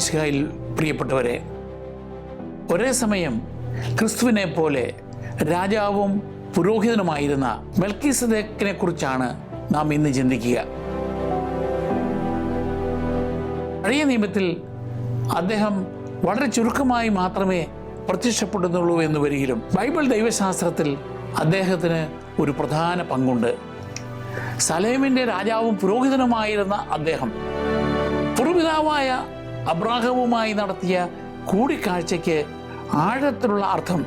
മിശിഹായിൽ പ്രിയപ്പെട്ടവരെ ഒരേ സമയം ക്രിസ്തുവിനെ പോലെ രാജാവും പുരോഹിതനുമായിരുന്ന മെൽക്കിസദേക്കിനെ കുറിച്ചാണ് നാം ഇന്ന് ചിന്തിക്കുക. പഴയ നിയമത്തിൽ അദ്ദേഹം വളരെ ചുരുക്കമായി മാത്രമേ പ്രത്യക്ഷപ്പെടുന്നുള്ളൂ എന്ന് വരികിലും ബൈബിൾ ദൈവശാസ്ത്രത്തിൽ അദ്ദേഹത്തിന് ഒരു പ്രധാന പങ്കുണ്ട്. സലേമിന്റെ രാജാവും പുരോഹിതനുമായിരുന്ന അദ്ദേഹം പുറപിതാവായ അബ്രാഹവുമായി നടത്തിയ കൂടിക്കാഴ്ചയ്ക്ക് ആഴത്തിലുള്ള അർത്ഥം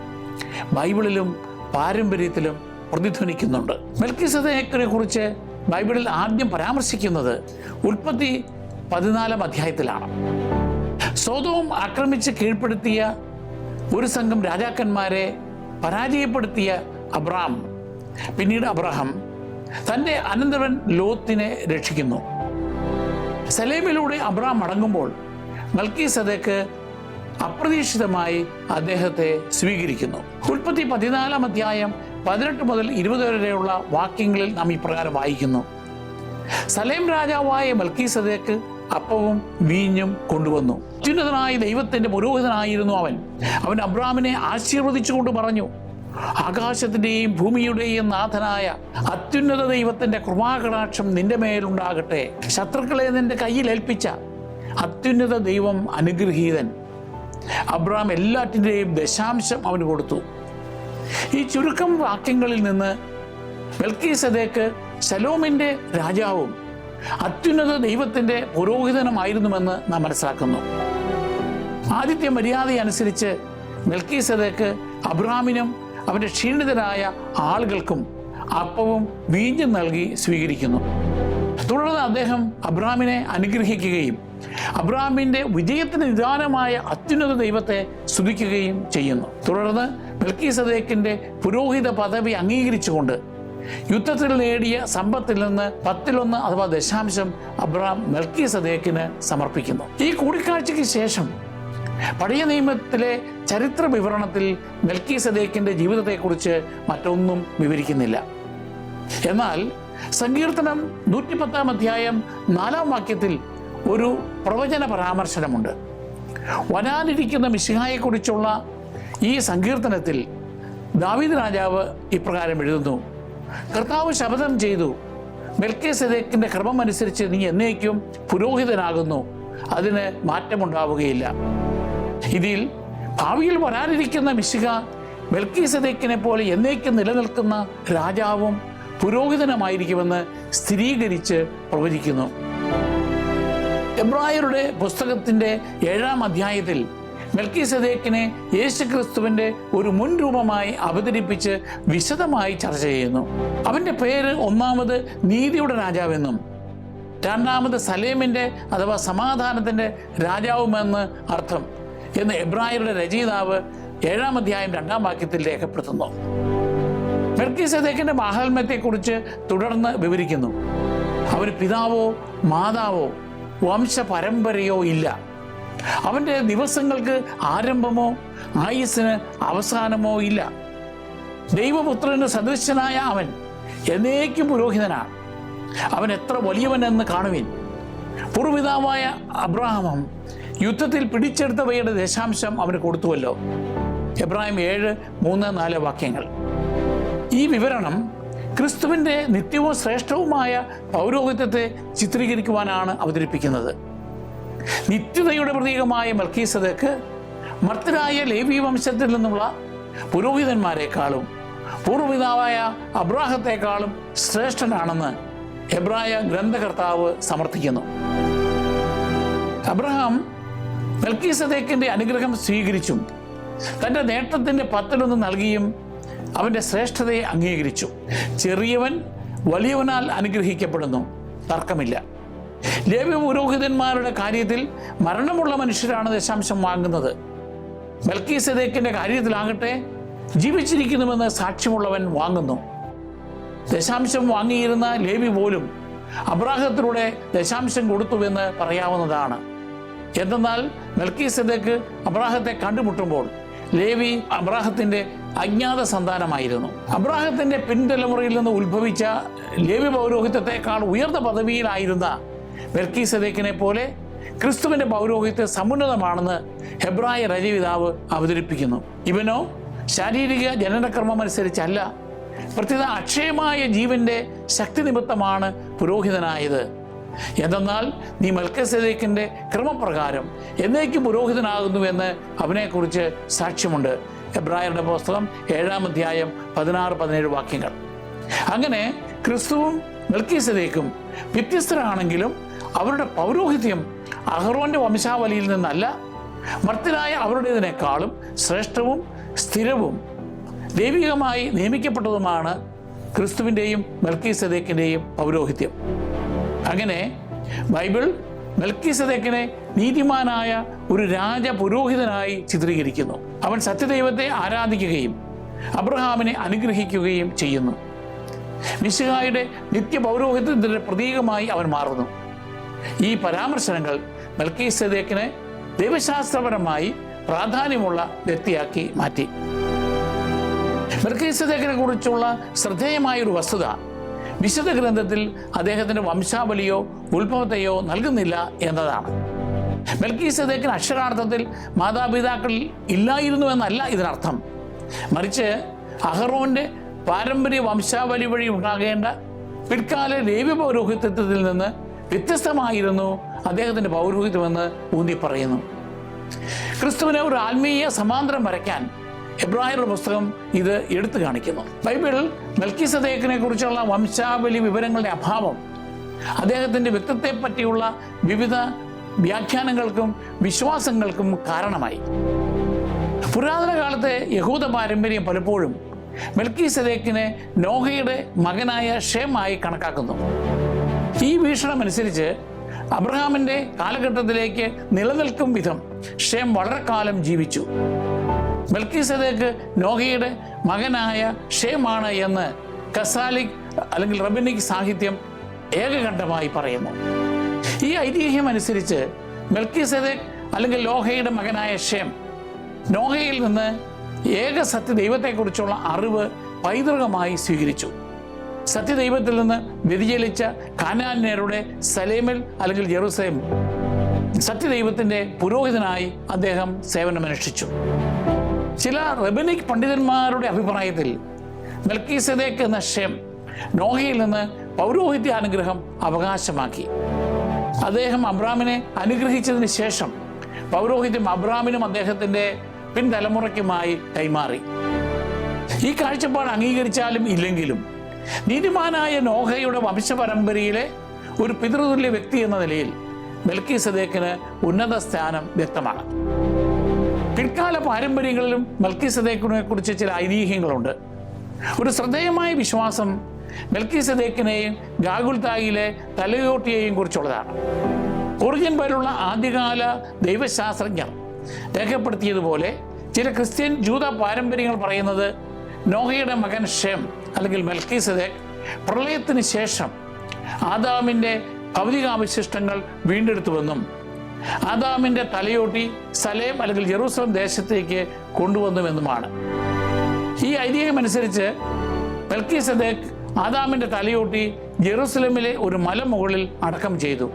ബൈബിളിലും പാരമ്പര്യത്തിലും പ്രതിധ്വനിക്കുന്നുണ്ട്. മെൽക്കിസദേഹത്തിനെ കുറിച്ച് ബൈബിളിൽ ആദ്യം പരാമർശിക്കുന്നത് ഉൽപ്പത്തി പതിനാലാം അധ്യായത്തിലാണ്. സ്വതവും ആക്രമിച്ച് കീഴ്പ്പെടുത്തിയ ഒരു സംഘം രാജാക്കന്മാരെ പരാജയപ്പെടുത്തിയ അബ്രാം പിന്നീട് അബ്രഹാം തന്റെ അനന്തരൻ ലോത്തിനെ രക്ഷിക്കുന്നു. സലേമിലൂടെ അബ്രാം മടങ്ങുമ്പോൾ മൽക്കി സദക്ക് അപ്രതീക്ഷിതമായി അദ്ദേഹത്തെ സ്വീകരിക്കുന്നു. ഉൽപ്പത്തി പതിനാലാം അധ്യായം പതിനെട്ട് മുതൽ ഇരുപത് വരെയുള്ള വാക്യങ്ങളിൽ നാം ഇപ്രകാരം വായിക്കുന്നു. സലേം രാജാവായ മൽക്കി സദേക്ക് അപ്പവും വീഞ്ഞും കൊണ്ടുവന്നു. അത്യുന്നതനായ ദൈവത്തിന്റെ പുരോഹിതനായിരുന്നു അവൻ. അവൻ അബ്രാമിനെ ആശീർവദിച്ചുകൊണ്ട് പറഞ്ഞു ആകാശത്തിന്റെയും ഭൂമിയുടെയും നാഥനായ അത്യുന്നത ദൈവത്തിന്റെ കൃപാകടാക്ഷം നിന്റെ മേലുണ്ടാകട്ടെ. ശത്രുക്കളെ നിന്റെ കയ്യിൽ ഏൽപ്പിച്ച അത്യുന്നത ദൈവം അനുഗ്രഹീതൻ. അബ്രാം എല്ലാറ്റിന്റെയും ദശാംശം അവന് കൊടുത്തു. ഈ ചുരുക്കം വാക്യങ്ങളിൽ നിന്ന് മെൽക്കി സദേക്ക് ശലോമിന്റെ രാജാവും അത്യുന്നത ദൈവത്തിന്റെ പുരോഹിതനുമായിരുന്നുവെന്ന് നാം മനസ്സിലാക്കുന്നു. ആദിത്യ മര്യാദ അനുസരിച്ച് മെൽക്കി സദേക്ക് അബ്രാമിനും അവന്റെ ക്ഷീണിതരായ ആളുകൾക്കും അപ്പവും വീഞ്ഞും നൽകി സ്വീകരിക്കുന്നു. തുടർന്ന് അദ്ദേഹം അബ്രഹാമിനെ അനുഗ്രഹിക്കുകയും അബ്രാമിന്റെ വിജയത്തിന് നിദാനമായ അത്യുന്നത ദൈവത്തെ സ്തുതിക്കുകയും ചെയ്യുന്നു. തുടർന്ന് ബൽക്കി സദേക്കിന്റെ പുരോഹിത പദവി അംഗീകരിച്ചുകൊണ്ട് യുദ്ധത്തിൽ നേടിയ സമ്പത്തിൽ നിന്ന് പത്തിലൊന്ന് അഥവാ ദശാംശം അബ്രാം മെൽക്കി സദേക്കിന് സമർപ്പിക്കുന്നു. ഈ കൂടിക്കാഴ്ചയ്ക്ക് ശേഷം പഴയ നിയമത്തിലെ ചരിത്ര വിവരണത്തിൽ മെൽക്കി സദേക്കിന്റെ ജീവിതത്തെക്കുറിച്ച് മറ്റൊന്നും വിവരിക്കുന്നില്ല. എന്നാൽ സങ്കീർത്തനം നൂറ്റിപ്പത്താം അധ്യായം നാലാം വാക്യത്തിൽ ഒരു പ്രവചന പരാമർശനമുണ്ട്. വരാനിരിക്കുന്ന മിശിഹായെക്കുറിച്ചുള്ള ഈ സങ്കീർത്തനത്തിൽ ദാവീദ് രാജാവ് ഇപ്രകാരം എഴുതുന്നു. കർത്താവ് ശപഥം ചെയ്തു. മെൽക്കെ സദേക്കിന്റെ ക്രമം അനുസരിച്ച് നീ എന്നേക്കും പുരോഹിതനാകുന്നു. അതിന് മാറ്റമുണ്ടാവുകയില്ല. ഇതിൽ ഭാവിയിൽ വരാനിരിക്കുന്ന മിശിക മെൽക്കി സദേക്കിനെ പോലെ എന്നേക്കും നിലനിൽക്കുന്ന രാജാവും പുരോഹിതനുമായിരിക്കുമെന്ന് സ്ഥിരീകരിച്ച് പ്രവചിക്കുന്നു. എബ്രായരുടെ പുസ്തകത്തിന്റെ ഏഴാം അധ്യായത്തിൽ മെൽക്കി സദേക്കിനെ യേശുക്രിസ്തുവിന്റെ ഒരു മുൻരൂപമായി അവതരിപ്പിച്ച് വിശദമായി ചർച്ച ചെയ്യുന്നു. അവന്റെ പേര് ഒന്നാമത് നീതിയുടെ രാജാവെന്നും രണ്ടാമത് സലേമിന്റെ അഥവാ സമാധാനത്തിന്റെ രാജാവുമെന്ന് അർത്ഥം എന്ന് എബ്രായരുടെ രചയിതാവ് ഏഴാം അധ്യായം രണ്ടാം വാക്യത്തിൽ രേഖപ്പെടുത്തുന്നു. മെൽക്കി സദേക്കിന്റെ മാഹാത്മ്യത്തെക്കുറിച്ച് തുടർന്ന് വിവരിക്കുന്നു. അവർ പിതാവോ മാതാവോ വംശ പരമ്പരയോ ഇല്ല. അവന്റെ ദിവസങ്ങൾക്ക് ആരംഭമോ ആയുസ്സിന് അവസാനമോ ഇല്ല. ദൈവപുത്രന് സദൃശനായ അവൻ എന്നേക്കും പുരോഹിതനാണ്. അവൻ എത്ര വലിയവനെന്ന് കാണുവിൻ. പൂർവിതാവായ അബ്രാഹമം യുദ്ധത്തിൽ പിടിച്ചെടുത്തവയുടെ ദശാംശം അവന് കൊടുത്തുവല്ലോ. എബ്രാഹിം ഏഴ് മൂന്ന് നാല് വാക്യങ്ങൾ. ഈ വിവരണം ക്രിസ്തുവിന്റെ നിത്യവും ശ്രേഷ്ഠവുമായ പൗരോഹിത്യത്തെ ചിത്രീകരിക്കുവാനാണ് അവതരിപ്പിക്കുന്നത്. നിത്യതയുടെ പ്രതീകമായ മൽക്കീസതക്ക് മർത്തരായ ലേവി വംശത്തിൽ നിന്നുള്ള പുരോഹിതന്മാരെക്കാളും പൂർവപിതാവായ അബ്രാഹത്തെക്കാളും ശ്രേഷ്ഠനാണെന്ന് എബ്രായ ഗ്രന്ഥകർത്താവ് സമർത്ഥിക്കുന്നു. അബ്രഹാം മൽക്കീസതേക്കിന്റെ അനുഗ്രഹം സ്വീകരിച്ചും തന്റെ നേട്ടത്തിന്റെ പത്തിലൊന്ന് നൽകിയും അവന്റെ ശ്രേഷ്ഠതയെ അംഗീകരിച്ചു. ചെറിയവൻ വലിയവനാൽ അനുഗ്രഹിക്കപ്പെടുന്നു. തർക്കമില്ല. ലേവ്യ പുരോഹിതന്മാരുടെ കാര്യത്തിൽ മരണമുള്ള മനുഷ്യരാണ് ദശാംശം വാങ്ങുന്നത്. ബൽക്കി സദേക്കിന്റെ കാര്യത്തിലാകട്ടെ ജീവിച്ചിരിക്കുന്നുവെന്ന് സാക്ഷ്യമുള്ളവൻ വാങ്ങുന്നു. ദശാംശം വാങ്ങിയിരുന്ന ലേവി പോലും അബ്രാഹത്തിലൂടെ ദശാംശം കൊടുത്തുവെന്ന് പറയാവുന്നതാണ്. എന്തെന്നാൽ മെൽക്കി സദേക്ക് അബ്രാഹത്തെ കണ്ടുമുട്ടുമ്പോൾ ലേവി അബ്രാഹത്തിന്റെ അജ്ഞാത സന്താനമായിരുന്നു. അബ്രാഹത്തിന്റെ പിൻതലമുറയിൽ നിന്ന് ഉത്ഭവിച്ച ലേവി പൗരോഹിത്യത്തെക്കാൾ ഉയർന്ന പദവിയിലായിരുന്ന മെൽക്കി സദേക്കിനെ പോലെ ക്രിസ്തുവിന്റെ പൗരോഹിത്യം സമുന്നതമാണെന്ന് ഹെബ്രായ രചയിതാവ് അവതരിപ്പിക്കുന്നു. ഇവനോ ശാരീരിക ജനനക്രമം അനുസരിച്ചല്ല പ്രത്യേക അക്ഷയമായ ജീവന്റെ ശക്തി നിമിത്തമാണ് പുരോഹിതനായത്. എന്തെന്നാൽ നീ മൽക്കസേദക്കിന്റെ ക്രമപ്രകാരം എന്നേക്കും പുരോഹിതനാകുന്നുവെന്ന് അവനെക്കുറിച്ച് സാക്ഷ്യമുണ്ട്. എബ്രായരുടെ പുസ്തകം ഏഴാം അധ്യായം പതിനാറ് പതിനേഴ് വാക്യങ്ങൾ. അങ്ങനെ ക്രിസ്തുവും മെൽക്കീസതേക്കും വ്യത്യസ്തരാണെങ്കിലും അവരുടെ പൗരോഹിത്യം അഹ്റോന്റെ വംശാവലിയിൽ നിന്നല്ല മർത്തരായ അവരുടേതിനേക്കാളും ശ്രേഷ്ഠവും സ്ഥിരവും ദൈവികമായി നിയമിക്കപ്പെട്ടതുമാണ് ക്രിസ്തുവിന്റെയും മെൽക്കീസദേക്കിന്റെയും പൗരോഹിത്യം. അങ്ങനെ ബൈബിൾ മെൽക്കിസദക്കിനെ നീതിമാനായ ഒരു രാജപുരോഹിതനായി ചിത്രീകരിക്കുന്നു. അവൻ സത്യദൈവത്തെ ആരാധിക്കുകയും അബ്രഹാമിനെ അനുഗ്രഹിക്കുകയും ചെയ്യുന്നു. മിശിഹായുടെ നിത്യ പൗരോഹിത്യത്തിന്റെ പ്രതീകമായി അവൻ മാറുന്നു. ഈ പരാമർശനങ്ങൾ മെൽക്കിസദേക്കിനെ ദൈവശാസ്ത്രപരമായി പ്രാധാന്യമുള്ള വ്യക്തിയാക്കി മാറ്റി. മെൽക്കിസദേക്കിനെ കുറിച്ചുള്ള ശ്രദ്ധേയമായ ഒരു വസ്തുത വിശുദ്ധ ഗ്രന്ഥത്തിൽ അദ്ദേഹത്തിന്റെ വംശാവലിയോ ഉത്ഭവത്തെയോ നൽകുന്നില്ല എന്നതാണ്. മെൽക്കീസദേക്കിന് അക്ഷരാർത്ഥത്തിൽ മാതാപിതാക്കൾ ഇല്ലായിരുന്നു എന്നല്ല ഇതിനർത്ഥം. മറിച്ച് അഹറോന്റെ പാരമ്പര്യ വംശാവലി വഴി ഉണ്ടാകേണ്ട പിൽക്കാല ലേവ്യ പൗരോഹിത്യത്തിൽ നിന്ന് വ്യത്യസ്തമായിരുന്നു അദ്ദേഹത്തിന്റെ പൗരോഹിത്യമെന്ന് ഊന്നി പറയുന്നു. ക്രിസ്തുവിനെ ഒരു ആത്മീയ സമാന്തരം വരയ്ക്കാൻ എബ്രായരുടെ പുസ്തകം ഇത് എടുത്തു കാണിക്കുന്നു. ബൈബിൾ മെൽക്കിസദേക്കിനെ കുറിച്ചുള്ള വംശാവലി വിവരങ്ങളുടെ അഭാവം അദ്ദേഹത്തിന്റെ വ്യക്തിത്വത്തെ പറ്റിയുള്ള വിവിധ വ്യാഖ്യാനങ്ങൾക്കും വിശ്വാസങ്ങൾക്കും കാരണമായി. പുരാതന കാലത്തെ യഹൂദ പാരമ്പര്യം പലപ്പോഴും മെൽക്കി സദേക്കിനെ നോഹയുടെ മകനായ ഷേമായി കണക്കാക്കുന്നു. ഈ വീക്ഷണം അനുസരിച്ച് അബ്രഹാമിന്റെ കാലഘട്ടത്തിലേക്ക് നിലനിൽക്കും വിധം ഷേം വളരെ കാലം ജീവിച്ചു. മെൽക്കി സദേക്ക് നോഹയുടെ മകനായ ഷേമാണ് എന്ന് കസാലിക് അല്ലെങ്കിൽ റബിനിക് സാഹിത്യം ഏകകണ്ഠമായി പറയുന്നു. ഈ ഐതിഹ്യം അനുസരിച്ച് മെൽക്കിസദേക് അല്ലെങ്കിൽ ലോഹയുടെ മകനായ ഷേം നോഹയിൽ നിന്ന് ഏക സത്യദൈവത്തെക്കുറിച്ചുള്ള അറിവ് പൈതൃകമായി സ്വീകരിച്ചു. സത്യദൈവത്തിൽ നിന്ന് വ്യതിചലിച്ച കാനാന്യരുടെ സലേമിൽ അല്ലെങ്കിൽ ജെറുസലേം സത്യദൈവത്തിന്റെ പുരോഹിതനായി അദ്ദേഹം സേവനമനുഷ്ഠിച്ചു. ചില റബനിക് പണ്ഡിതന്മാരുടെ അഭിപ്രായത്തിൽ മെൽക്കീസദേക്ക് എന്ന ഷെം നോഹയിൽ നിന്ന് പൗരോഹിത്യ അനുഗ്രഹം അവകാശമാക്കി. അദ്ദേഹം അബ്രാമിനെ അനുഗ്രഹിച്ചതിന് ശേഷം പൗരോഹിത്യം അബ്രാമിനും അദ്ദേഹത്തിന്റെ പിൻതലമുറയ്ക്കുമായി കൈമാറി. ഈ കാഴ്ചപ്പാട് അംഗീകരിച്ചാലും ഇല്ലെങ്കിലും നീതിമാനായ നോഹയുടെ വംശപരമ്പരയിലെ ഒരു പിതൃതുല്യ വ്യക്തി എന്ന നിലയിൽ മെൽക്കി സദേക്കിന് ഉന്നത സ്ഥാനം വ്യക്തമാണ്. പിൽക്കാല പാരമ്പര്യങ്ങളിലും മൽക്കീസദേക്കിനെ കുറിച്ച് ചില ഐതിഹ്യങ്ങളുണ്ട്. ഒരു ശ്രദ്ധേയമായ വിശ്വാസം മെൽക്കി സദേക്കിനെയും ഗാഗുൽത്തായിലെ തലയോട്ടിയെയും കുറിച്ചുള്ളതാണ്. ഒറിജിൻ പോലുള്ള ആദ്യകാല ദൈവശാസ്ത്രജ്ഞർ രേഖപ്പെടുത്തിയതുപോലെ ചില ക്രിസ്ത്യൻ ജൂത പാരമ്പര്യങ്ങൾ പറയുന്നത് നോഹയുടെ മകൻ ഷെം അല്ലെങ്കിൽ മെൽക്കി സദേക്ക് പ്രളയത്തിന് ശേഷം ആദാമിന്റെ ഭൗതികാവശിഷ്ടങ്ങൾ വീണ്ടെടുത്തുവെന്നും ആദാമിന്റെ തലയോട്ടി സലേം അല്ലെങ്കിൽ ജെറൂസലം ദേശത്തേക്ക് കൊണ്ടുവന്നുവെന്നുമാണ്. ഈ ഐതിഹ്യം അനുസരിച്ച് മെൽക്കി സദേക്ക് ആദാമിന്റെ തലയോട്ടി ജെറൂസലമിലെ ഒരു മലമുകളിൽ അടക്കം ചെയ്തു.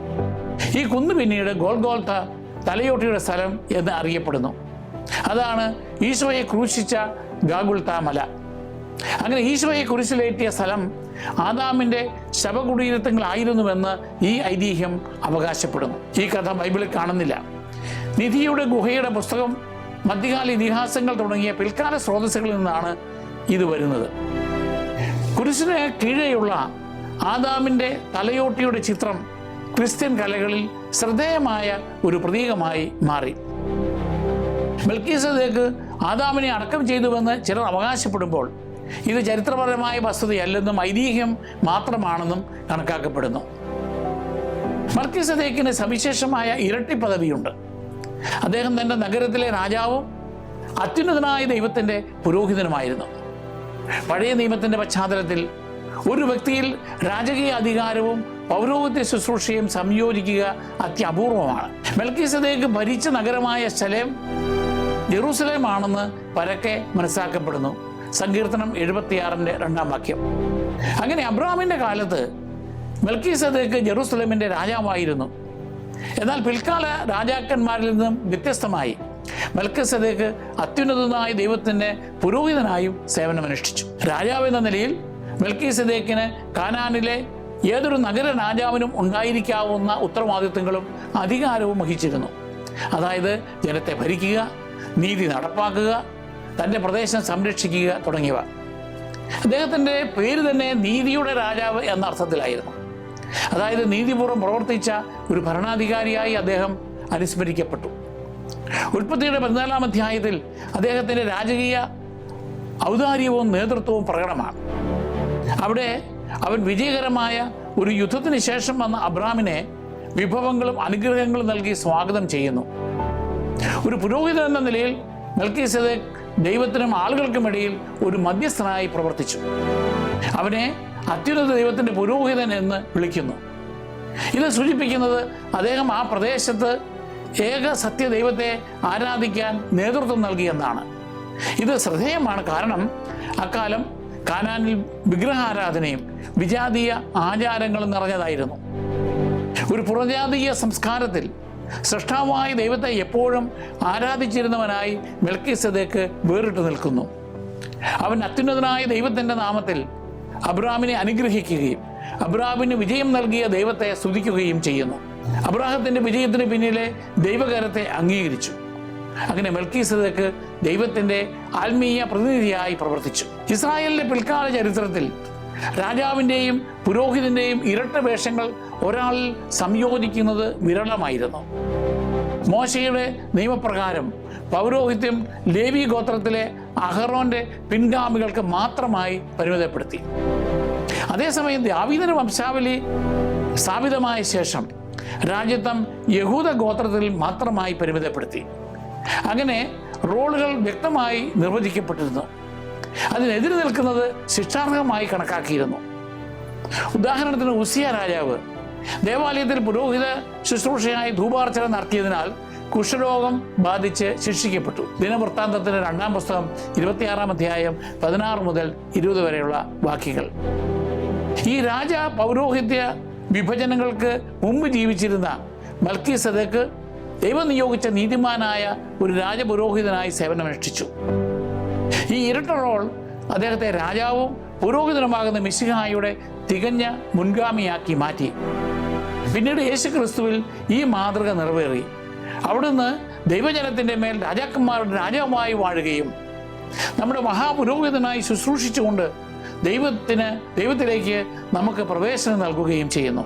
ഈ കുന്ന് പിന്നീട് ഗോൾഗോൾത്ത തലയോട്ടിയുടെ സ്ഥലം എന്ന് അറിയപ്പെടുന്നു. അതാണ് ഈശോയെ ക്രൂശിച്ച ഗാഗുൾത്ത മല. അങ്ങനെ ഈശോയെ കുരിശിലേറ്റിയ സ്ഥലം ആദാമിന്റെ ശവകുടീരത്തങ്ങളായിരുന്നുവെന്ന് ഈ ഐതിഹ്യം അവകാശപ്പെടുന്നു. ഈ കഥ ബൈബിളിൽ കാണുന്നില്ല. നിധിയുടെ ഗുഹയുടെ പുസ്തകം മധ്യകാല ഇതിഹാസങ്ങൾ തുടങ്ങിയ പിൽക്കാല സ്രോതസ്സുകളിൽ നിന്നാണ് ഇത് വരുന്നത്. കുരിശിന് കീഴെയുള്ള ആദാമിന്റെ തലയോട്ടിയുടെ ചിത്രം ക്രിസ്ത്യൻ കലകളിൽ ശ്രദ്ധേയമായ ഒരു പ്രതീകമായി മാറി. മെൽക്കീസദേക്ക് ആദാമിനെ അടക്കം ചെയ്തുവെന്ന് ചിലർ അവകാശപ്പെടുമ്പോൾ ഇത് ചരിത്രപരമായ വസ്തുതയല്ലെന്നും ഐതിഹ്യം മാത്രമാണെന്നും കണക്കാക്കപ്പെടുന്നു. മർക്കിസദേക്കിന് സവിശേഷമായ ഇരട്ടി പദവിയുണ്ട്. അദ്ദേഹം തന്റെ നഗരത്തിലെ രാജാവും അത്യുന്നതനായ ദൈവത്തിന്റെ പുരോഹിതനുമായിരുന്നു. പഴയ നിയമത്തിന്റെ പശ്ചാത്തലത്തിൽ ഒരു വ്യക്തിയിൽ രാജകീയ അധികാരവും പൗരോഹിത്യ ശുശ്രൂഷയും സംയോജിക്കുക അത്യപൂർവമാണ്. മെൽക്കിസദേക്ക് ഭരിച്ച നഗരമായ ശലേം ജെറൂസലേം ആണെന്ന് പരക്കെ മനസ്സിലാക്കപ്പെടുന്നു. സങ്കീർത്തനം എഴുപത്തിയാറിന്റെ രണ്ടാം വാക്യം. അങ്ങനെ അബ്രഹാമിന്റെ കാലത്ത് മെൽക്കീസദേക്ക് ജെറൂസലേമിന്റെ രാജാവായിരുന്നു. എന്നാൽ പിൽക്കാല രാജാക്കന്മാരിൽ നിന്നും വ്യത്യസ്തമായി മൽക്കസദേക്ക് അത്യുന്നതനായ ദൈവത്തിന്റെ പുരോഹിതനായും സേവനമനുഷ്ഠിച്ചു. രാജാവ് എന്ന നിലയിൽ മെൽക്കിസദേക്കിന് കാനാനിലെ ഏതൊരു നഗര രാജാവിനും ഉണ്ടായിരിക്കാവുന്ന ഉത്തരവാദിത്വങ്ങളും അധികാരവും വഹിച്ചിരുന്നു. അതായത് ജനത്തെ ഭരിക്കുക നീതി നടപ്പാക്കുക തന്റെ പ്രദേശം സംരക്ഷിക്കുക തുടങ്ങിയവ. അദ്ദേഹത്തിന്റെ പേര് തന്നെ നീതിയുടെ രാജാവ് എന്ന അർത്ഥത്തിലായിരുന്നു. അതായത് നീതിപൂർവം പ്രവർത്തിച്ച ഒരു ഭരണാധികാരിയായി അദ്ദേഹം അനുസ്മരിക്കപ്പെട്ടു. ഉൽപ്പത്തിയുടെ പതിനാലാം അധ്യായത്തിൽ അദ്ദേഹത്തിന്റെ രാജകീയ ഔദാര്യവും നേതൃത്വവും പ്രകടമാണ്. അവിടെ അവൻ വിജയകരമായ ഒരു യുദ്ധത്തിന് ശേഷം വന്ന അബ്രാമിനെ വിഭവങ്ങളും അനുഗ്രഹങ്ങളും നൽകി സ്വാഗതം ചെയ്യുന്നു. ഒരു പുരോഹിതൻ എന്ന നിലയിൽ മെൽക്കീസദേക്ക് ദൈവത്തിനും ആളുകൾക്കുമിടയിൽ ഒരു മധ്യസ്ഥനായി പ്രവർത്തിച്ചു. അവനെ അത്യുന്നത ദൈവത്തിന്റെ പുരോഹിതൻ എന്ന് വിളിക്കുന്നു. ഇത് സൂചിപ്പിക്കുന്നത് അദ്ദേഹം ആ പ്രദേശത്ത് ഏക സത്യ ദൈവത്തെ ആരാധിക്കാൻ നേതൃത്വം നൽകിയെന്നാണ് ഇത് ശ്രദ്ധേയമാണ്. കാരണം അക്കാലം കാനാനിൽ വിഗ്രഹാരാധനയും വിജാതീയ ആചാരങ്ങളും നിറഞ്ഞതായിരുന്നു. ഒരു പുറജാതീയ സംസ്കാരത്തിൽ സൃഷ്ടാവായ ദൈവത്തെ എപ്പോഴും ആരാധിച്ചിരുന്നവനായി മെൽക്കിസദേക്ക് വേറിട്ട് നിൽക്കുന്നു. അവൻ അത്യുന്നതനായ ദൈവത്തിന്റെ നാമത്തിൽ അബ്രാമിനെ അനുഗ്രഹിക്കുകയും അബ്രാമിന് വിജയം നൽകിയ ദൈവത്തെ സ്തുതിക്കുകയും ചെയ്യുന്നു. അബ്രാഹത്തിന്റെ വിജയത്തിന് പിന്നിലെ ദൈവകരത്തെ അംഗീകരിച്ചു. അങ്ങനെ മെൽക്കി സദക്ക് ദൈവത്തിന്റെ ആത്മീയ പ്രതിനിധിയായി പ്രവർത്തിച്ചു. ഇസ്രായേലിന്റെ പിൽക്കാല ചരിത്രത്തിൽ രാജാവിന്റെയും പുരോഹിതന്റെയും ഇരട്ട വേഷങ്ങൾ ഒരാളിൽ സംയോജിക്കുന്നത് വിരളമായിരുന്നു. മോശയുടെ നിയമപ്രകാരം പൗരോഹിത്യം ലേവി ഗോത്രത്തിലെ അഹറോന്റെ പിൻഗാമികൾക്ക് മാത്രമായി പരിമിതപ്പെടുത്തി. അതേസമയം ദാവീദന വംശാവലി സ്ഥാപിതമായ ശേഷം രാജ്യത്വം യഹൂദ ഗോത്രത്തിൽ മാത്രമായി പരിമിതപ്പെടുത്തി. അങ്ങനെ റോളുകൾ വ്യക്തമായി നിർവചിക്കപ്പെട്ടിരുന്നു. അതിനെതിരെ നിൽക്കുന്നത് ശിക്ഷാർഹമായി കണക്കാക്കിയിരുന്നു. ഉദാഹരണത്തിന് ഉസിയ രാജാവ് ദേവാലയത്തിൽ പുരോഹിത ശുശ്രൂഷയായി ധൂപാർച്ചന നടത്തിയതിനാൽ കുഷ്ഠരോഗം ബാധിച്ച് ശിക്ഷിക്കപ്പെട്ടു. ദിനവൃത്താന്തത്തിന്റെ രണ്ടാം പുസ്തകം ഇരുപത്തിയാറാം അധ്യായം പതിനാറ് മുതൽ ഇരുപത് വരെയുള്ള വാക്യങ്ങൾ. ഈ രാജ പൗരോഹിത്യ വിഭജനങ്ങൾക്ക് മുമ്പ് ജീവിച്ചിരുന്ന മൽക്കി സദക്ക് ദൈവം നിയോഗിച്ച നീതിമാനായ ഒരു രാജപുരോഹിതനായി സേവനമനുഷ്ഠിച്ചു. ഈ ഇരട്ട റോൾ അദ്ദേഹത്തെ രാജാവും പുരോഹിതനുമാകുന്ന മിശിഹായുടെ തികഞ്ഞ മുൻഗാമിയാക്കി മാറ്റി. പിന്നീട് യേശു ക്രിസ്തുവിൽ ഈ മാതൃക നിറവേറി. അവിടുന്ന് ദൈവജനത്തിന്റെ മേൽ രാജാക്കന്മാരുടെ രാജാവുമായി വാഴുകയും നമ്മുടെ മഹാപുരോഹിതനായി ശുശ്രൂഷിച്ചുകൊണ്ട് ദൈവത്തിന് ദൈവത്തിലേക്ക് നമുക്ക് പ്രവേശനം നൽകുകയും ചെയ്യുന്നു.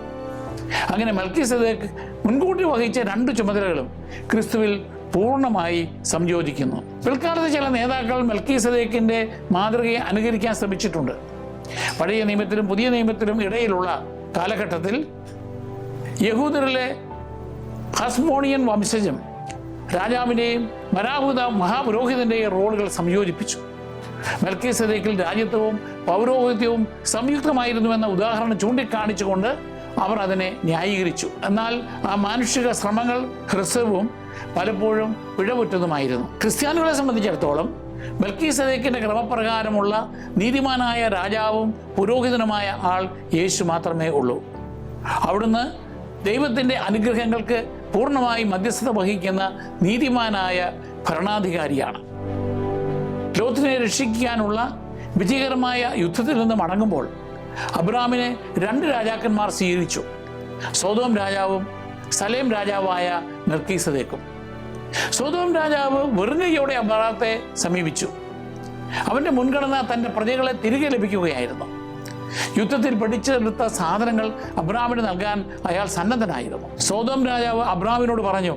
അങ്ങനെ മൽക്കിസദേക്ക് മുൻകൂട്ടി വഹിച്ച രണ്ട് ചുമതലകളും ക്രിസ്തുവിൽ പൂർണമായി സംയോജിക്കുന്നു. പിൽക്കാലത്ത് ചില നേതാക്കൾ മെൽക്കി മൽക്കീസദേക്കിന്റെ മാതൃകയെ അനുകരിക്കാൻ ശ്രമിച്ചിട്ടുണ്ട്. പഴയ നിയമത്തിലും പുതിയ നിയമത്തിലും ഇടയിലുള്ള കാലഘട്ടത്തിൽ യഹൂദരിലെ ഹസ്മോണിയൻ വംശജം രാജാവിന്റെയും മരാഹുദ മഹാപുരോഹിതന്റെയും റോളുകൾ സംയോജിപ്പിച്ചു. മെൽക്കി സദേക്കിൽ രാജ്യത്വവും പൗരോഹിത്യവും സംയുക്തമായിരുന്നുവെന്ന ഉദാഹരണം ചൂണ്ടിക്കാണിച്ചുകൊണ്ട് അവർ അതിനെ ന്യായീകരിച്ചു. എന്നാൽ ആ മാനുഷിക ശ്രമങ്ങൾ ഹ്രസ്വവും പലപ്പോഴും പിഴവുറ്റതുമായിരുന്നു. ക്രിസ്ത്യാനികളെ സംബന്ധിച്ചിടത്തോളം ബൽക്കീസദേക്കിന്റെ ക്രമപ്രകാരമുള്ള നീതിമാനായ രാജാവും പുരോഹിതനുമായ ആൾ യേശു മാത്രമേ ഉള്ളൂ. അവിടുന്ന് ദൈവത്തിന്റെ അനുഗ്രഹങ്ങൾക്ക് പൂർണമായി മധ്യസ്ഥത വഹിക്കുന്ന നീതിമാനായ ഭരണാധികാരിയാണ്. ലോകത്തിനെ രക്ഷിക്കാനുള്ള വിജയകരമായ യുദ്ധത്തിൽ നിന്ന് മടങ്ങുമ്പോൾ അബ്രാമിനെ രണ്ട് രാജാക്കന്മാർ സ്വീകരിച്ചു. സോതോം രാജാവും സലേം രാജാവായ നിർക്കീസതേക്കും. സോതോം രാജാവ് വെറുങ്ങയോടെ അബ്രഹാമത്തെ സമീപിച്ചു. അവന്റെ മുൻഗണന തന്റെ പ്രജകളെ തിരികെ ലഭിക്കുകയായിരുന്നു. യുദ്ധത്തിൽ പഠിച്ചെടുത്ത സാധനങ്ങൾ അബ്രാമിന് നൽകാൻ അയാൾ സന്നദ്ധനായിരുന്നു. സോതോം രാജാവ് അബ്രാമിനോട് പറഞ്ഞു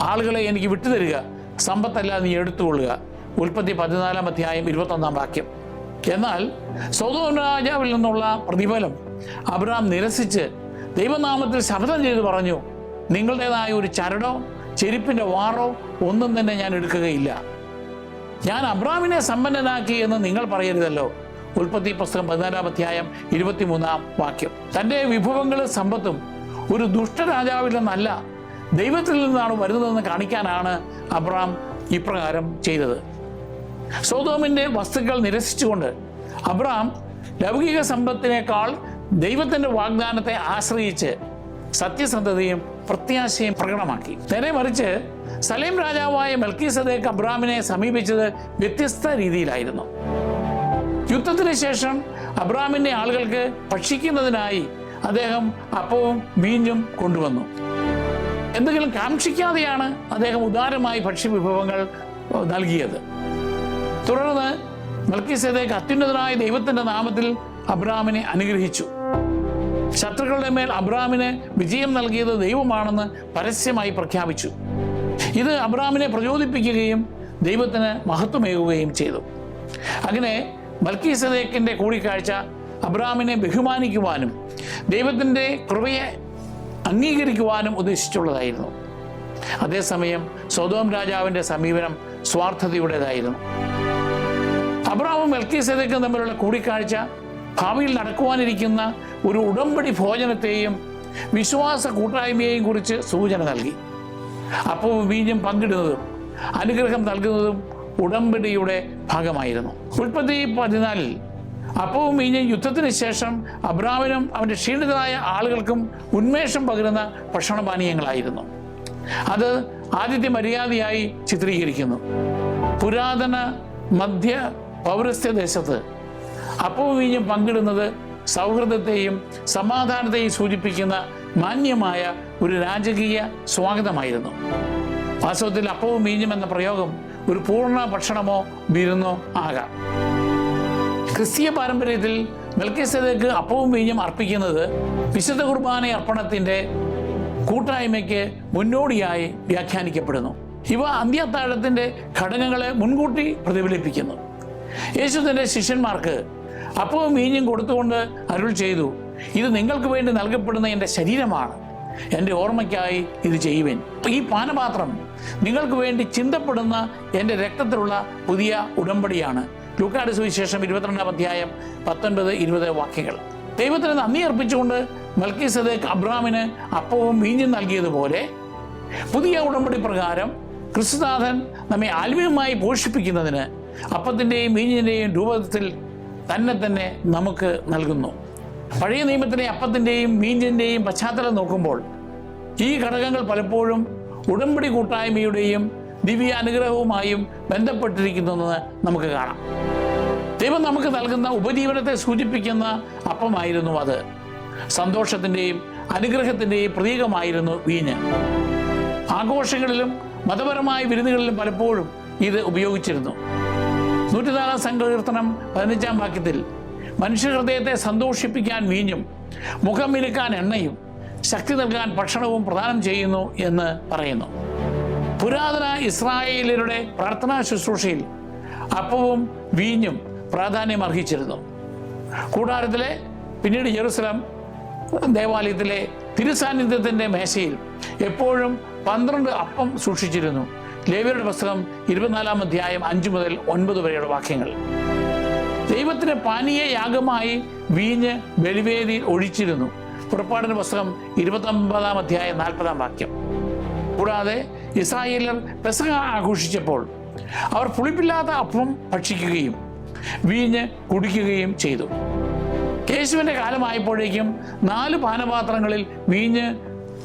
ആളുകളെ എനിക്ക് വിട്ടുതരിക. സമ്പത്തല്ല നീ എടുത്തുകൊള്ളുക. ഉൽപ്പത്തി പതിനാലാം അധ്യായം ഇരുപത്തൊന്നാം വാക്യം. എന്നാൽ സ്വതോം രാജാവിൽ നിന്നുള്ള പ്രതിഫലം അബ്രാം നിരസിച്ച് ദൈവനാമത്തിൽ ശബ്ദം ചെയ്ത് പറഞ്ഞു നിങ്ങളുടേതായ ഒരു ചരടോ ചെരുപ്പിന്റെ വാറോ ഒന്നും തന്നെ ഞാൻ എടുക്കുകയില്ല. ഞാൻ അബ്രാമിനെ സമ്പന്നനാക്കി എന്ന് നിങ്ങൾ പറയരുതല്ലോ. ഉൽപ്പത്തി പുസ്തകം പതിനാലാം അധ്യായം ഇരുപത്തിമൂന്നാം വാക്യം. തന്റെ വിഭവങ്ങളും സമ്പത്തും ഒരു ദുഷ്ടരാജാവിൽ നിന്നല്ല ദൈവത്തിൽ നിന്നാണ് വരുന്നതെന്ന് കാണിക്കാനാണ് അബ്രാം ഇപ്രകാരം ചെയ്തത്. സോതോമിന്റെ വസ്തുക്കൾ നിരസിച്ചുകൊണ്ട് അബ്രാം ലൗകിക സമ്പത്തിനേക്കാൾ ദൈവത്തിന്റെ വാഗ്ദാനത്തെ ആശ്രയിച്ച് സത്യസന്ധതയും പ്രത്യാശയും പ്രകടമാക്കി. നേരെ മറിച്ച് സലേം രാജാവായ മൽക്കി അബ്രഹാമിനെ സമീപിച്ചത് വ്യത്യസ്ത രീതിയിലായിരുന്നു. യുദ്ധത്തിന് ശേഷം അബ്രഹാമിന്റെ ആളുകൾക്ക് ഭക്ഷിക്കുന്നതിനായി അദ്ദേഹം അപ്പവും മീഞ്ഞും കൊണ്ടുവന്നു. എന്തെങ്കിലും കാക്ഷിക്കാതെയാണ് അദ്ദേഹം ഉദാരമായി ഭക്ഷ്യവിഭവങ്ങൾ നൽകിയത്. തുടർന്ന് മൽക്കിസേദേക്ക് അത്യുന്നതനായ ദൈവത്തിന്റെ നാമത്തിൽ അബ്രാമിനെ അനുഗ്രഹിച്ചു. ശത്രുക്കളുടെ മേൽ അബ്രാമിന് വിജയം നൽകിയത് ദൈവമാണെന്ന് പരസ്യമായി പ്രഖ്യാപിച്ചു. ഇത് അബ്രാമിനെ പ്രചോദിപ്പിക്കുകയും ദൈവത്തിന് മഹത്വമേകുകയും ചെയ്തു. അങ്ങനെ മൽക്കീസദേക്കിന്റെ കൂടിക്കാഴ്ച അബ്രാമിനെ ബഹുമാനിക്കുവാനും ദൈവത്തിന്റെ കൃപയെ അംഗീകരിക്കുവാനും ഉദ്ദേശിച്ചുള്ളതായിരുന്നു. അതേസമയം സ്വതോം രാജാവിന്റെ സമീപനം സ്വാർത്ഥതയുടേതായിരുന്നു. അബ്രാമും മെൽക്കീസേദക്കും തമ്മിലുള്ള കൂടിക്കാഴ്ച ഭാവിയിൽ നടക്കുവാനിരിക്കുന്ന ഒരു ഉടമ്പടി ഭോജനത്തെയും വിശ്വാസ കൂട്ടായ്മയെയും കുറിച്ച് സൂചന നൽകി. അപ്പവും ബീജം പങ്കിടുന്നതും അനുഗ്രഹം നൽകുന്നതും ഉടമ്പടിയുടെ ഭാഗമായിരുന്നു. ഉൽപ്പത്തി പതിനാലിൽ അപ്പവും വീഞ്ഞും യുദ്ധത്തിന് ശേഷം അബ്രാമിനും അവന്റെ ക്ഷീണിതരായ ആളുകൾക്കും ഉന്മേഷം പകരുന്ന ഭക്ഷണപാനീയങ്ങളായിരുന്നു. അത് ആദ്യത്തെ മര്യാദയായി ചിത്രീകരിക്കുന്നു. പുരാതന മധ്യ പൗരസ്ത്യ ദേശത്ത്. അപ്പവും വീഞ്ഞും പങ്കിടുന്നത് സൗഹൃദത്തെയും സമാധാനത്തെയും സൂചിപ്പിക്കുന്ന മാന്യമായ ഒരു രാജകീയ സ്വാഗതമായിരുന്നു. വാസ്തവത്തിൽ അപ്പവും വീഞ്ഞും എന്ന പ്രയോഗം ഒരു പൂർണ ഭക്ഷണമോ വിരുന്നോ ആകാം. ക്രിസ്തീയ പാരമ്പര്യത്തിൽ മെൽക്കിസദേക്ക് അപ്പവും വീഞ്ഞും അർപ്പിക്കുന്നത് വിശുദ്ധ കുർബാന അർപ്പണത്തിന്റെ കൂട്ടായ്മയ്ക്ക് മുന്നോടിയായി വ്യാഖ്യാനിക്കപ്പെടുന്നു. ഇവ അന്ത്യത്താഴത്തിന്റെ ഘടനകളെ മുൻകൂട്ടി പ്രതിഫലിപ്പിക്കുന്നു. യേശു തന്റെ ശിഷ്യന്മാർക്ക് അപ്പവും മീഞ്ഞും കൊടുത്തുകൊണ്ട് അരുൾ ചെയ്തു ഇത് നിങ്ങൾക്ക് വേണ്ടി നൽകപ്പെടുന്ന എന്റെ ശരീരമാണ്. എന്റെ ഓർമ്മയ്ക്കായി ഇത് ചെയ്യുവൻ. ഈ പാനപാത്രം നിങ്ങൾക്ക് വേണ്ടി ചിന്തപ്പെടുന്ന എന്റെ രക്തത്തിലുള്ള പുതിയ ഉടമ്പടിയാണ്. ലൂക്കാട് സുവിശേഷം ഇരുപത്തിരണ്ടാം അധ്യായം പത്തൊൻപത് ഇരുപത് വാക്യങ്ങൾ. ദൈവത്തിന് നന്ദി അർപ്പിച്ചുകൊണ്ട് മൽക്കി സദേഖ് അബ്രാമിന് അപ്പവും മീഞ്ഞും നൽകിയതുപോലെ പുതിയ ഉടമ്പടി പ്രകാരം ക്രിസ്തുനാഥൻ നമ്മെ ആത്മീയമായി പോഷിപ്പിക്കുന്നതിന് അപ്പത്തിന്റെയും വീഞ്ഞിന്റെയും രൂപത്തിൽ തന്നെ തന്നെ നമുക്ക് നൽകുന്നു. പഴയ നിയമത്തിലെ അപ്പത്തിന്റെയും വീഞ്ഞിന്റെയും പശ്ചാത്തലം നോക്കുമ്പോൾ ഈ ഘടകങ്ങൾ പലപ്പോഴും ഉടമ്പടി കൂട്ടായ്മയുടെയും ദിവ്യ അനുഗ്രഹവുമായും ബന്ധപ്പെട്ടിരിക്കുന്നെന്ന് നമുക്ക് കാണാം. ദൈവം നമുക്ക് നൽകുന്ന ഉപജീവനത്തെ സൂചിപ്പിക്കുന്ന അപ്പമായിരുന്നു അത്. സന്തോഷത്തിന്റെയും അനുഗ്രഹത്തിന്റെയും പ്രതീകമായിരുന്നു വീഞ്ഞ്. ആഘോഷങ്ങളിലും മതപരമായ വിരുന്നുകളിലും പലപ്പോഴും ഇത് ഉപയോഗിച്ചിരുന്നു. നൂറ്റിനാലാം സങ്കീർത്തനം പതിനഞ്ചാം വാക്യത്തിൽ മനുഷ്യഹൃദയത്തെ സന്തോഷിപ്പിക്കാൻ വീഞ്ഞും മുഖം മിനുക്കാൻ എണ്ണയും ശക്തി നൽകാൻ ഭക്ഷണവും പ്രദാനം ചെയ്യുന്നു എന്ന് പറയുന്നു. പുരാതന ഇസ്രായേലരുടെ പ്രാർത്ഥനാ ശുശ്രൂഷയിൽ അപ്പവും വീഞ്ഞും പ്രാധാന്യം അർഹിച്ചിരുന്നു. കൂടാരത്തിലെ പിന്നീട് ജെറുസലം ദേവാലയത്തിലെ തിരുസാന്നിധ്യത്തിന്റെ മേശയിൽ എപ്പോഴും പന്ത്രണ്ട് അപ്പം സൂക്ഷിച്ചിരുന്നു. ലേവിയരുടെ പുസ്തകം ഇരുപത്തിനാലാം അധ്യായം അഞ്ച് മുതൽ ഒൻപത് വരെയുള്ള വാക്യങ്ങൾ. ദൈവത്തിന് പാനീയ യാഗമായി വീഞ്ഞ് ബലിവേദി ഒഴിച്ചിരുന്നു. പുറപ്പാടിന്റെ പുസ്തകം ഇരുപത്തൊമ്പതാം അധ്യായം നാൽപ്പതാം വാക്യം. കൂടാതെ ഇസ്രായേലർ പെസഹ ആഘോഷിച്ചപ്പോൾ അവർ പുളിപ്പില്ലാത്ത അപ്പം ഭക്ഷിക്കുകയും വീഞ്ഞ് കുടിക്കുകയും ചെയ്തു. യേശുവിന്റെ കാലമായപ്പോഴേക്കും നാല് പാനപാത്രങ്ങളിൽ വീഞ്ഞ്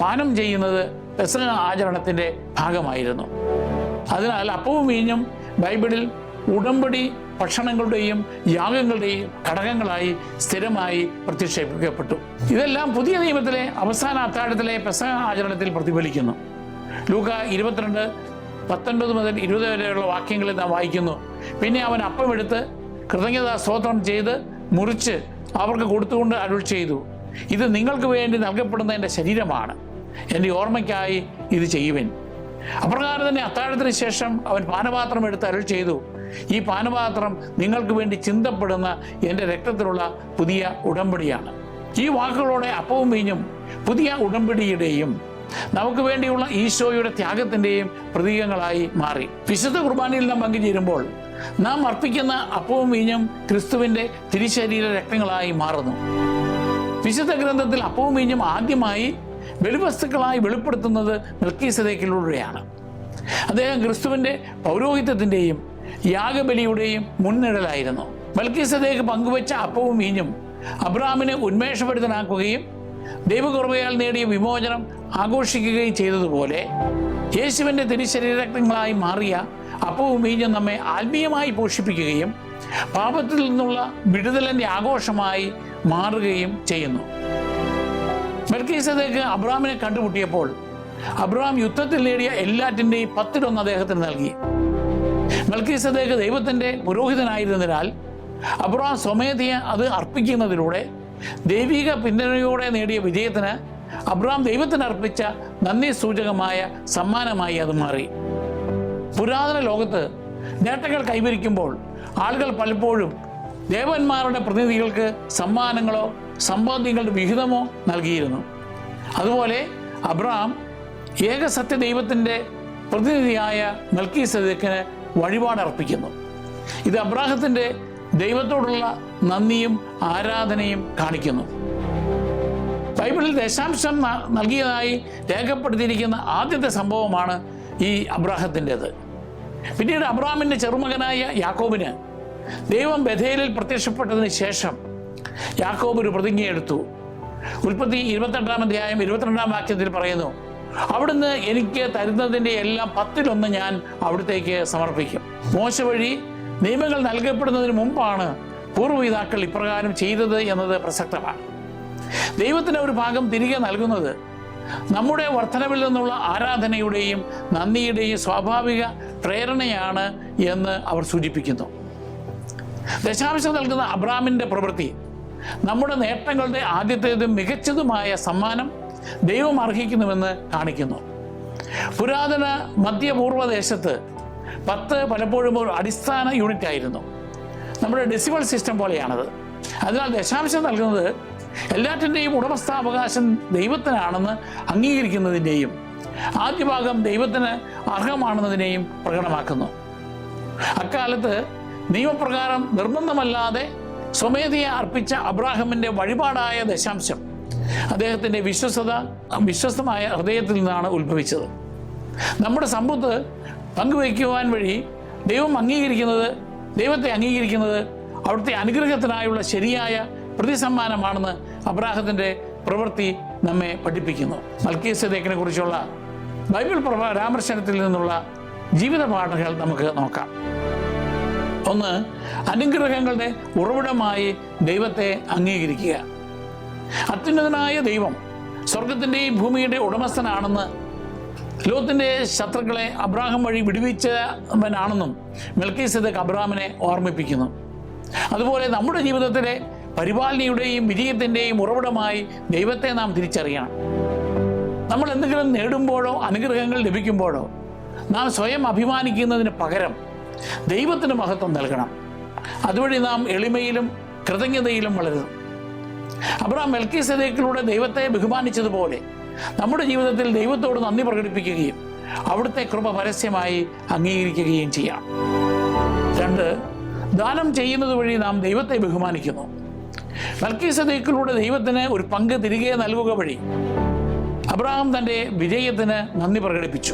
പാനം ചെയ്യുന്നത് പെസഹ ആചരണത്തിന്റെ ഭാഗമായിരുന്നു. അതിനാൽ അപ്പവും വീഞ്ഞും ബൈബിളിൽ ഉടമ്പടി ഭക്ഷണങ്ങളുടെയും യാഗങ്ങളുടെയും ഘടകങ്ങളായി സ്ഥിരമായി പ്രത്യക്ഷീകരിക്കപ്പെട്ടു ഇതെല്ലാം പുതിയ നിയമത്തിലെ അവസാന അത്താഴത്തിലെ പ്രസംഗ ആചരണത്തിൽ പ്രതിഫലിക്കുന്നു. ലൂക്ക ഇരുപത്തിരണ്ട് പത്തൊൻപത് മുതൽ ഇരുപത് വരെയുള്ള വാക്യങ്ങളിൽ നാം വായിക്കുന്നു. പിന്നെ അവൻ അപ്പമെടുത്ത് കൃതജ്ഞത സ്തോത്രം ചെയ്ത് മുറിച്ച് അവർക്ക് കൊടുത്തുകൊണ്ട് അരുൾ ചെയ്തു. ഇത് നിങ്ങൾക്ക് വേണ്ടി നൽകപ്പെടുന്ന എന്റെ ശരീരമാണ്. എന്റെ ഓർമ്മയ്ക്കായി ഇത് ചെയ്യുവൻ. അപ്രകാരം തന്നെ അത്താഴത്തിന് ശേഷം അവൻ പാനപാത്രം എടുത്ത് അരുൾ ചെയ്തു. ഈ പാനപാത്രം നിങ്ങൾക്ക് വേണ്ടി ചിന്തപ്പെടുന്ന എന്റെ രക്തത്തിലുള്ള പുതിയ ഉടമ്പടിയാണ്. ഈ വാക്കുകളോടെ അപ്പവും വീഞ്ഞും പുതിയ ഉടമ്പടിയുടെയും നമുക്ക് വേണ്ടിയുള്ള ഈശോയുടെ ത്യാഗത്തിന്റെയും പ്രതീകങ്ങളായി മാറി. വിശുദ്ധ കുർബാനയിൽ നാം പങ്കുചേരുമ്പോൾ നാം അർപ്പിക്കുന്ന അപ്പവും വീഞ്ഞും ക്രിസ്തുവിന്റെ തിരിശരീര രക്തങ്ങളായി മാറുന്നു. വിശുദ്ധ ഗ്രന്ഥത്തിൽ അപ്പവും വീഞ്ഞും ആദ്യമായി വെളിവസ്തുക്കളായി വെളിപ്പെടുത്തുന്നത് മെൽക്കീസതേക്കിലൂടെയാണ് അദ്ദേഹം ക്രിസ്തുവിന്റെ പൗരോഹിത്യത്തിന്റെയും യാഗബലിയുടെയും മുൻനിഴലായിരുന്നു. മൽക്കീസതേക്ക് പങ്കുവച്ച അപ്പവും ഈഞ്ഞും അബ്രാമിനെ ഉന്മേഷഭരിതനാക്കുകയും ദൈവകൃപയാൽ നേടിയ വിമോചനം ആഘോഷിക്കുകയും ചെയ്തതുപോലെ യേശുവിന്റെ തിരിശരീരങ്ങളായി മാറിയ അപ്പവും മീഞ്ഞും നമ്മെ ആത്മീയമായി പോഷിപ്പിക്കുകയും പാപത്തിൽ നിന്നുള്ള വിടുതലിന്റെ ആഘോഷമായി മാറുകയും ചെയ്യുന്നു. മെൽക്കീസദേക്ക് അബ്രഹാമിനെ കണ്ടുമുട്ടിയപ്പോൾ അബ്രഹാം യുദ്ധത്തിൽ നേടിയ എല്ലാറ്റിന്റെയും പത്തിലൊന്ന് അദ്ദേഹത്തിന് നൽകി. മെൽക്കീസദേക്ക് ദൈവത്തിന്റെ പുരോഹിതനായിരുന്നതിനാൽ അബ്രഹാം സ്വമേധയെ അത് അർപ്പിക്കുന്നതിലൂടെ ദൈവിക പിന്തുണയോടെ നേടിയ വിജയത്തിന് അബ്രഹാം ദൈവത്തിന് അർപ്പിച്ച നന്ദി സൂചകമായ സമ്മാനമായി അത് മാറി. പുരാതന ലോകത്ത് നേട്ടങ്ങൾ കൈവരിക്കുമ്പോൾ ആളുകൾ പലപ്പോഴും ദേവന്മാരുടെ പ്രതിനിധികൾക്ക് സമ്മാനങ്ങളോ സമ്പാദ്യങ്ങളുടെ വിഹിതമോ നൽകിയിരുന്നു. അതുപോലെ അബ്രഹാം ഏകസത്യ ദൈവത്തിന്റെ പ്രതിനിധിയായ മൽക്കി സദക്കിന് വഴിപാട് അർപ്പിക്കുന്നു. ഇത് അബ്രാഹത്തിന്റെ ദൈവത്തോടുള്ള നന്ദിയും ആരാധനയും കാണിക്കുന്നു. ബൈബിളിൽ ദശാംശം നൽകിയതായി രേഖപ്പെടുത്തിയിരിക്കുന്ന ആദ്യത്തെ സംഭവമാണ് ഈ അബ്രാഹത്തിന്റെത്. പിന്നീട് അബ്രാമിന്റെ ചെറുമകനായ യാക്കോബിന് ദൈവം ബഥേലിൽ പ്രത്യക്ഷപ്പെട്ടതിന് ശേഷം യാക്കോബ് ഒരു പ്രതിജ്ഞയെടുത്തു. ഉൽപ്പത്തി ഇരുപത്തിരണ്ടാം അധ്യായം ഇരുപത്തിരണ്ടാം വാക്യത്തിൽ പറയുന്നു അവിടുന്ന് എനിക്ക് തരുന്നതിന്റെ എല്ലാം പത്തിലൊന്ന് ഞാൻ അവിടത്തേക്ക് സമർപ്പിക്കും. മോശ വഴി നിയമങ്ങൾ നൽകപ്പെടുന്നതിന് മുമ്പാണ് പൂർവപിതാക്കൾ ഇപ്രകാരം ചെയ്തത് എന്നത് പ്രസക്തമാണ്. ദൈവത്തിന് ഒരു ഭാഗം തിരികെ നൽകുന്നത് നമ്മുടെ വർധനവിൽ നിന്നുള്ള ആരാധനയുടെയും നന്ദിയുടെയും സ്വാഭാവിക പ്രേരണയാണ് എന്ന് അവർ സൂചിപ്പിക്കുന്നു. ദശാംശം നൽകുന്ന അബ്രാമിന്റെ പ്രവൃത്തി നമ്മുടെ നേട്ടങ്ങളുടെ ആദ്യത്തേതും മികച്ചതുമായ സമ്മാനം ദൈവം അർഹിക്കുന്നുവെന്ന് കാണിക്കുന്നു. പുരാതന മധ്യപൂർവ ദേശത്ത് പത്ത് പലപ്പോഴും ഒരു അടിസ്ഥാന യൂണിറ്റ് ആയിരുന്നു. നമ്മുടെ ഡെസിബിൾ സിസ്റ്റം പോലെയാണത്. അതിനാൽ ദശാംശം നൽകുന്നത് എല്ലാറ്റിന്റെയും ഉടമസ്ഥാവകാശം ദൈവത്തിനാണെന്ന് അംഗീകരിക്കുന്നതിന്റെയും ആദ്യ ഭാഗം ദൈവത്തിന് അർഹമാണെന്നതിനെയും പ്രകടമാക്കുന്നു. അക്കാലത്ത് നിയമപ്രകാരം നിർബന്ധമല്ലാതെ സ്വമേധയെ അർപ്പിച്ച അബ്രാഹമിന്റെ വഴിപാടായ ദശാംശം. അദ്ദേഹത്തിന്റെ വിശ്വസത വിശ്വസ്തമായ ഹൃദയത്തിൽ നിന്നാണ് ഉത്ഭവിച്ചത്. നമ്മുടെ സമ്പത്ത് പങ്കുവയ്ക്കുവാൻ വഴി ദൈവം അംഗീകരിക്കുന്നത് ദൈവത്തെ അംഗീകരിക്കുന്നത് അവിടുത്തെ അനുഗ്രഹത്തിനായുള്ള ശരിയായ പ്രതിസമ്മാനമാണെന്ന് അബ്രാഹത്തിന്റെ പ്രവൃത്തി നമ്മെ പഠിപ്പിക്കുന്നു. മൽക്കീസദേക്കിനെ കുറിച്ചുള്ള ബൈബിൾ പരാമർശനത്തിൽ നിന്നുള്ള ജീവിത പാഠങ്ങൾ നമുക്ക് നോക്കാം. ഒന്ന് അനുഗ്രഹങ്ങളുടെ ഉറവിടമായി ദൈവത്തെ അംഗീകരിക്കുക. അത്യുന്നതനായ ദൈവം സ്വർഗത്തിന്റെയും ഭൂമിയുടെ ഉടമസ്ഥനാണെന്ന് ലോകത്തിന്റെ ശത്രുക്കളെ അബ്രാഹം വഴി വിടുവിച്ചവനാണെന്നും മെൽക്കീസദക്ക് അബ്രാഹമിനെ ഓർമ്മിപ്പിക്കുന്നു. അതുപോലെ നമ്മുടെ ജീവിതത്തിലെ പരിപാലനയുടെയും വിജയത്തിന്റെയും ഉറവിടമായി ദൈവത്തെ നാം തിരിച്ചറിയണം. നമ്മൾ എന്തെങ്കിലും നേടുമ്പോഴോ അനുഗ്രഹങ്ങൾ ലഭിക്കുമ്പോഴോ നാം സ്വയം അഭിമാനിക്കുന്നതിന് പകരം ദൈവത്തിന് മഹത്വം നൽകണം. അതുവഴി നാം എളിമയിലും കൃതജ്ഞതയിലും വളരുന്നു. അബ്രഹാം മെൽക്കി സദേക്കിലൂടെ ദൈവത്തെ ബഹുമാനിച്ചതുപോലെ നമ്മുടെ ജീവിതത്തിൽ ദൈവത്തോട് നന്ദി പ്രകടിപ്പിക്കുകയും അവിടുത്തെ കൃപ പരസ്യമായി അംഗീകരിക്കുകയും ചെയ്യാം. രണ്ട് ദാനം ചെയ്യുന്നത് വഴി നാം ദൈവത്തെ ബഹുമാനിക്കുന്നു. മൽക്കി സദേക്കിലൂടെ ദൈവത്തിന് ഒരു പങ്ക് തിരികെ നൽകുക വഴി അബ്രഹാം തന്റെ വിജയത്തിന് നന്ദി പ്രകടിപ്പിച്ചു.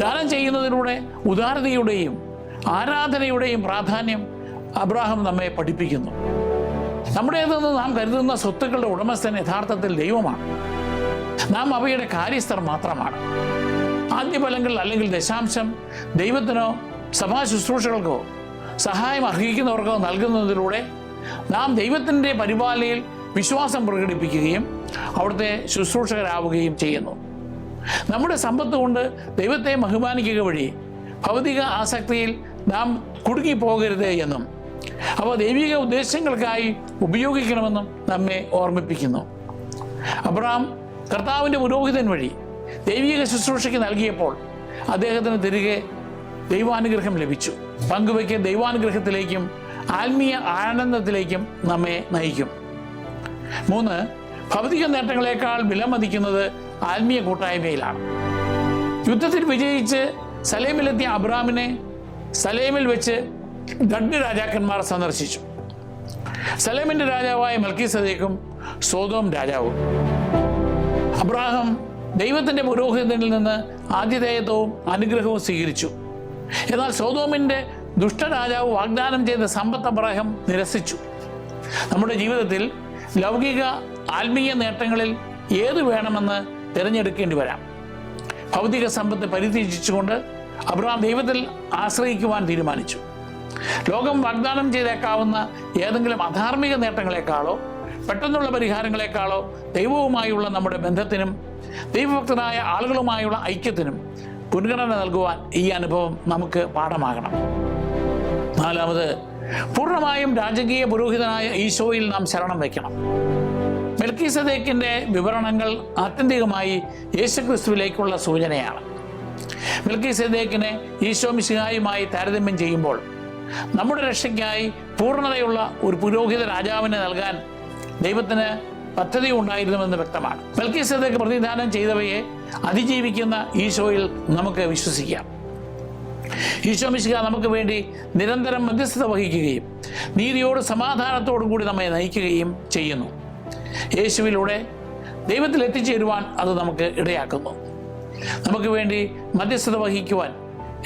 ദാനം ചെയ്യുന്നതിലൂടെ ഉദാരതയുടെയും ആരാധനയുടെയും പ്രാധാന്യം അബ്രാഹം നമ്മെ പഠിപ്പിക്കുന്നു. നമ്മുടേതെന്ന് നാം കരുതുന്ന സ്വത്തുക്കളുടെ ഉടമസ്ഥൻ യഥാർത്ഥത്തിൽ ദൈവമാണ്. നാം അവയുടെ കാര്യസ്ഥർ മാത്രമാണ്. ആദ്യഫലങ്ങൾ അല്ലെങ്കിൽ ദശാംശം ദൈവത്തിനോ സഭാ ശുശ്രൂഷകൾക്കോ സഹായം അർഹിക്കുന്നവർക്കോ നൽകുന്നതിലൂടെ നാം ദൈവത്തിന്റെ പരിപാലനയിൽ വിശ്വാസം പ്രകടിപ്പിക്കുകയും അവിടുത്തെ ശുശ്രൂഷകരാവുകയും ചെയ്യുന്നു. നമ്മുടെ സമ്പത്ത് കൊണ്ട് ദൈവത്തെ ബഹുമാനിക്കുക വഴി ഭൗതിക ആസക്തിയിൽ നാം കുടുങ്ങിപ്പോകരുത് എന്നും അവ ദൈവിക ഉദ്ദേശങ്ങൾക്കായി ഉപയോഗിക്കണമെന്നും നമ്മെ ഓർമ്മിപ്പിക്കുന്നു. അബ്രഹാം കർത്താവിന്റെ പുരോഹിതൻ വഴി ദൈവിക ശുശ്രൂഷയ്ക്ക് നൽകിയപ്പോൾ അദ്ദേഹത്തിന് തിരികെ ദൈവാനുഗ്രഹം ലഭിച്ചു. പങ്കുവയ്ക്ക് ദൈവാനുഗ്രഹത്തിലേക്കും ആത്മീയ ആനന്ദത്തിലേക്കും നമ്മെ നയിക്കും. മൂന്ന് ഭൗതിക നേട്ടങ്ങളെക്കാൾ വിലമതിക്കുന്നത് ആത്മീയ കൂട്ടായ്മയിലാണ്. യുദ്ധത്തിൽ വിജയിച്ച് സലേമിലെത്തിയ അബ്രാമിനെ സലേമിൽ വെച്ച് രണ്ട് രാജാക്കന്മാർ സന്ദർശിച്ചു. സലേമിന്റെ രാജാവായ മൽക്കി സദേക്കും സോതോം രാജാവും. അബ്രാഹം ദൈവത്തിന്റെ പുരോഹിതനിൽ നിന്ന് ആതിഥേയത്വവും അനുഗ്രഹവും സ്വീകരിച്ചു. എന്നാൽ സോതോമിന്റെ ദുഷ്ടരാജാവ് വാഗ്ദാനം ചെയ്ത സമ്പത്ത് അബ്രാഹം നിരസിച്ചു. നമ്മുടെ ജീവിതത്തിൽ ലൗകിക ആത്മീയ നേട്ടങ്ങളിൽ ഏത് വേണമെന്ന് തിരഞ്ഞെടുക്കേണ്ടി വരാം. ഭൗതിക സമ്പത്ത് പരിത്യജിച്ചുകൊണ്ട് അബ്രഹാം ദൈവത്തിൽ ആശ്രയിക്കുവാൻ തീരുമാനിച്ചു. ലോകം വാഗ്ദാനം ചെയ്തേക്കാവുന്ന ഏതെങ്കിലും അധാർമിക നേട്ടങ്ങളെക്കാളോ പെട്ടെന്നുള്ള പരിഹാരങ്ങളെക്കാളോ ദൈവവുമായുള്ള നമ്മുടെ ബന്ധത്തിനും ദൈവഭക്തരായ ആളുകളുമായുള്ള ഐക്യത്തിനും മുൻഗണന നൽകുവാൻ ഈ അനുഭവം നമുക്ക് പാഠമാകണം. നാലാമത് പൂർണമായും രാജകീയ പുരോഹിതനായ ഈശോയിൽ നാം ശരണം വയ്ക്കണം. മെൽക്കീസദേക്കിന്റെ വിവരണങ്ങൾ ആത്യന്തികമായി യേശുക്രിസ്തുവിലേക്കുള്ള സൂചനയാണ്. മെൽക്കീസദേക്കിനെ ഈശോ മിശിഹായുമായി താരതമ്യം ചെയ്യുമ്പോൾ നമ്മുടെ രക്ഷയ്ക്കായി പൂർണതയുള്ള ഒരു പുരോഹിത രാജാവിനെ നൽകാൻ ദൈവത്തിന് പദ്ധതി ഉണ്ടായിരുന്നുവെന്ന് വ്യക്തമാണ്. മെൽക്കീസദേക്ക് പ്രതിദാനം ചെയ്തവയെ അതിജീവിക്കുന്ന ഈശോയിൽ നമുക്ക് വിശ്വസിക്കാം. ഈശോ മിശിഹ നമുക്ക് വേണ്ടി നിരന്തരം മധ്യസ്ഥത വഹിക്കുകയും നീതിയോട് സമാധാനത്തോടും കൂടി നമ്മെ നയിക്കുകയും ചെയ്യുന്നു. യേശുവിലൂടെ ദൈവത്തിൽ എത്തിച്ചേരുവാൻ അത് നമുക്ക് ഇടയാക്കുന്നു. നമുക്ക് വേണ്ടി മധ്യസ്ഥത വഹിക്കുവാൻ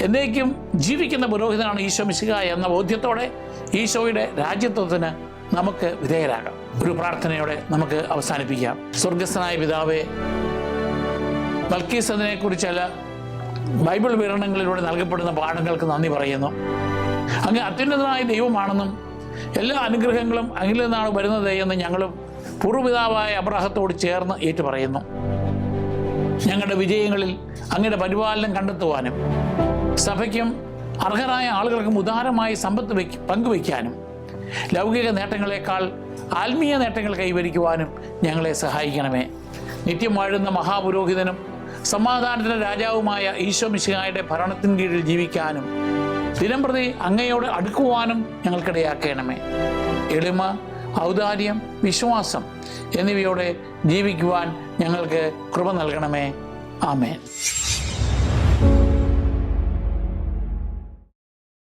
എന്നേക്കും ജീവിക്കുന്ന പുരോഹിതനാണ് ഈശോ മിശിക എന്ന ബോധ്യത്തോടെ ഈശോയുടെ രാജ്യത്വത്തിന് നമുക്ക് വിധേയരാകാം. ഒരു പ്രാർത്ഥനയോടെ നമുക്ക് അവസാനിപ്പിക്കാം. സ്വർഗസ്ഥനായ പിതാവേ ബൽക്കീസതിനെ കുറിച്ചല്ല ബൈബിൾ വിവരണങ്ങളിലൂടെ നൽകപ്പെടുന്ന പാഠങ്ങൾക്ക് നന്ദി പറയുന്നു. അങ്ങ് അത്യുന്നതനായ ദൈവമാണെന്നും എല്ലാ അനുഗ്രഹങ്ങളും അങ്ങിൽ നിന്നാണ് വരുന്നത് എന്ന് ഞങ്ങളും പൂർവപിതാവായ അബ്രാഹത്തോട് ചേർന്ന് ഏറ്റുപറയുന്നു. ഞങ്ങളുടെ വിജയങ്ങളിൽ അങ്ങയുടെ പരിപാലനം കണ്ടെത്തുവാനും സഭയ്ക്കും അർഹരായ ആളുകൾക്കും ഉദാരമായി സമ്പത്ത് വയ്ക്ക് പങ്കുവയ്ക്കാനും ലൗകിക നേട്ടങ്ങളെക്കാൾ ആത്മീയ നേട്ടങ്ങൾ കൈവരിക്കുവാനും ഞങ്ങളെ സഹായിക്കണമേ. നിത്യം വാഴുന്ന മഹാപുരോഹിതനും സമാധാനത്തിന്റെ രാജാവുമായ ഈശോ മിശിഹായുടെ ഭരണത്തിന് കീഴിൽ ജീവിക്കാനും ദിനംപ്രതി അങ്ങയോട് അടുക്കുവാനും ഞങ്ങൾക്കിടയാക്കണമേ. എളിമ ഔദാര്യം വിശ്വാസം എന്നിവയോടെ ജീവിക്കുവാൻ ഞങ്ങൾക്ക് കൃപ നൽകണമേ. ആമേൻ.